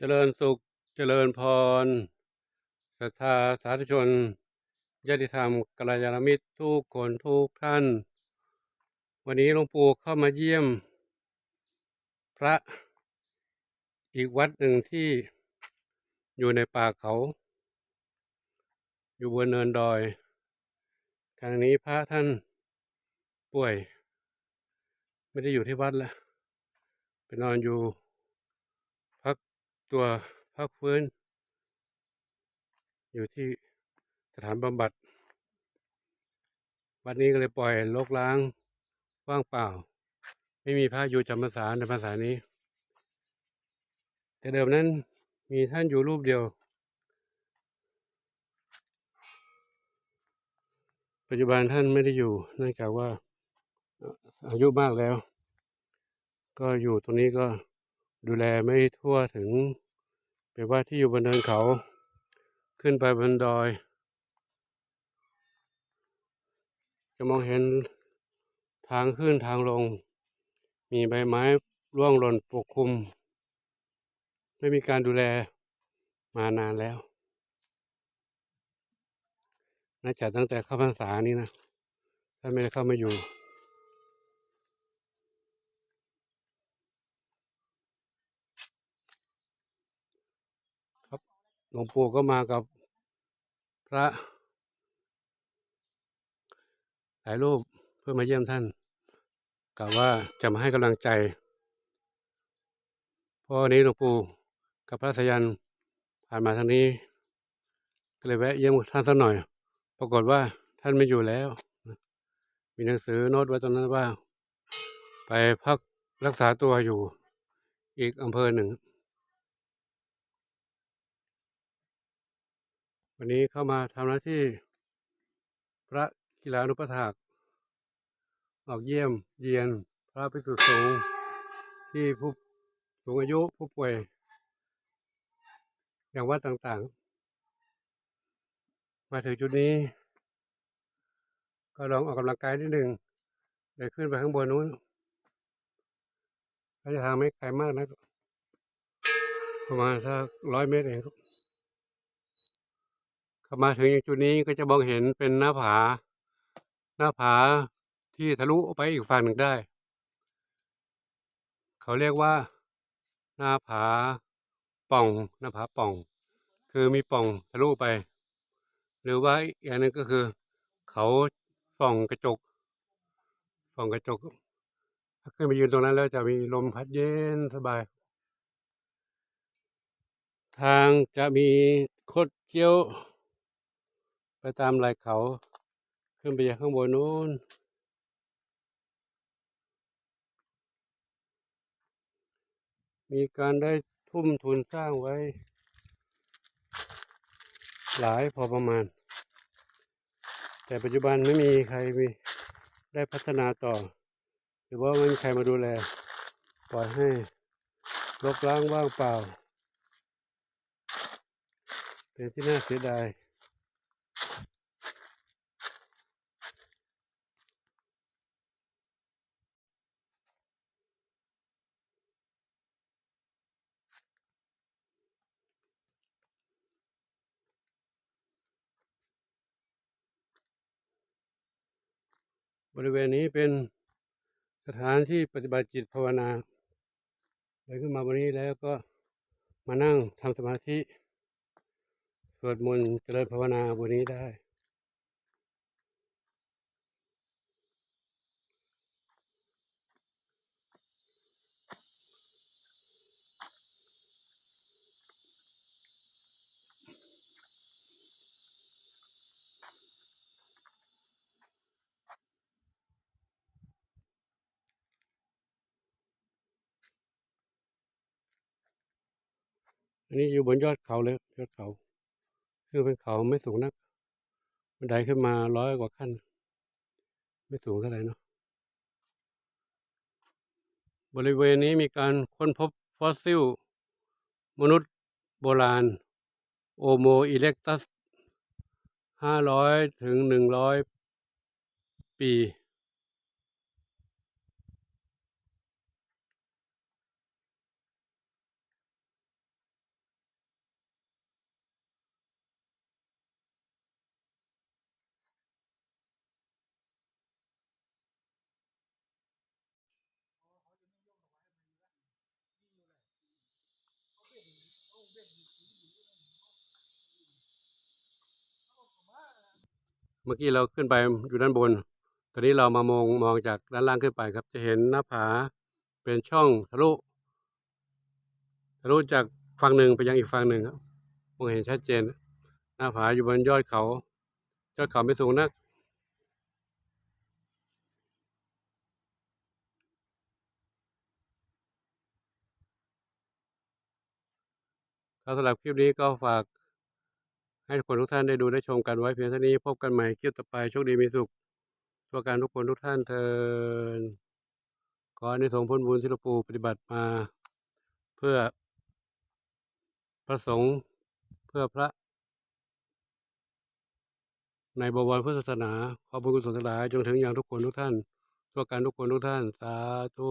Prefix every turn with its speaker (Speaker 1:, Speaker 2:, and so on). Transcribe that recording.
Speaker 1: เจริญสุข เจริญพรศรัทธาสาธุชนญาติธรรมกัลยาณมิตรทุกคนทุกท่าน วันนี้หลวงปู่เข้ามาเยี่ยม พระอีกวัดหนึ่งที่อยู่ในป่าเขา อยู่บนเนินดอยทางนี้พระท่านป่วย ไม่ได้อยู่ที่วัดแล้วไปนอนอยู่ ตัวพักฟื้น อยู่ที่สถานบำบัด วัดนี้ก็เลยปล่อยรกล้างว่างเปล่า ไม่มีพระอยู่จำพรรษาในพรรษานี้ แต่เดิมนั้นมีท่านอยู่รูปเดียว ปัจจุบันท่านไม่ได้อยู่เนื่องจากว่าอายุมากแล้ว ก็อยู่ตรงนี้ก็ ดูแลไม่ทั่วถึงเป็นว่าที่อยู่บนเนินเขา ขึ้นไปบนดอย จะมองเห็นทางขึ้นทางลง มีใบไม้ร่วงหล่นปกคลุม ไม่มีการดูแลมานานแล้วน่าจะตั้งแต่เข้าพรรษานี้นะท่านไม่ได้เข้ามาอยู่ ครับ หลวงปู่ก็มากับพระหลายรูปเพื่อมาเยี่ยมท่านกล่าวว่าจะมาให้กำลังใจพราะวันนี้หลวงปู่กับพระสยันผ่านมาทางนี้ ก็เลยแวะเยี่ยมท่านสักหน่อย ปรากฏว่าท่านไม่อยู่แล้ว มีหนังสือโน้ตไว้ตรงนั้นว่า ไปพักรักษาตัวอยู่อีกอำเภอหนึ่ง วันนี้เข้ามาทำหน้าที่ พระกีฬานุปถาก ออกเยี่ยมเยียนพระภิกษุสงฆ์ที่ผู้สูงอายุผู้ป่วย อย่างวัดต่างๆ มาถึงจุดนี้ ก็ลองออกกำลังกายนิดหนึ่งเดี๋ยวขึ้นไปข้างบนนู้นระยะทางไม่ไกลมากนะประมาณสักร้อยเมตรเองครับ เข้ามาถึงจุดนี้ก็จะมองเห็นเป็นหน้าผา หน้าผาที่ทะลุไปอีกฝั่งหนึ่งได้ เขาเรียกว่า หน้าผาป่องหน้าผาป่อง คือมีป่องทะลุไป หรือว่าอีกอย่างหนึงก็คือ เขาส่องกระจกส่องกระจกถ้าขึ้นไปยืนตรงนั้นแล้วจะมีลมพัดเย็นสบาย ทางจะมีคดเคี้ยว ไปตามไหล่เขา ขึ้นไปยังข้างบนนู้น มีการได้ทุ่มทุนสร้างไว้ หลายพอประมาณ แต่ปัจจุบันไม่มีใครมีได้พัฒนาต่อ หรือว่าไม่มีใครมาดูแล ปล่อยให้รกร้างว่างเปล่า เป็นที่น่าเสียดาย บริเวณนี้เป็นสถานที่ปฏิบัติจิตภาวนาเดินขึ้นมาบนนี้แล้วก็มานั่งทำสมาธิสวดมนต์เจริญภาวนาบนนี้ได้ อันนี้อยู่บนยอดเขาเลยยอดเขา คือเป็นเขาไม่สูงนักบันไดขึ้นมาร้อยกว่าขั้น ไม่สูงเท่าไหร่เนาะบริเวณนี้มีการค้นพบฟอสซิล มนุษย์โบราณ โอโมอิเล็กตัสห้าร้อยถึงหนึ่งร้อยปี มื่อกี้เราขึ้นไปอยู่ด้านบน ตอนนี้เรามามองมองจากด้านล่างขึ้นไปครับ จะเห็นหน้าผาเป็นช่องทะลุทะลุจากฝั่งหนึ่งไปยังอีกฝั่งหนึ่งครับมองเห็นชัดเจน หน้าผาอยู่บนยอดเขา ยอดเขาไม่สูงนัก สำหรับคลิปนี้ก็ฝาก ให้ทุกคนทุกท่านได้ดูได้ชมกันไว้เพียงเท่านี้พบกันใหม่คลิปต่อไปโชคดีมีสุขตัวการทุกคนทุกท่านเทินขอในสงส์ผลบุญที่หลวงปู่ปฏิบัติมา เพื่อพระสงฆ์เพื่อพระ ในบวรพุทธศาสนาขอบุญกุศลทั้งหลายจงถึงอย่างทุกคนทุกท่านตัวการทุกคนทุกท่าน สาธุ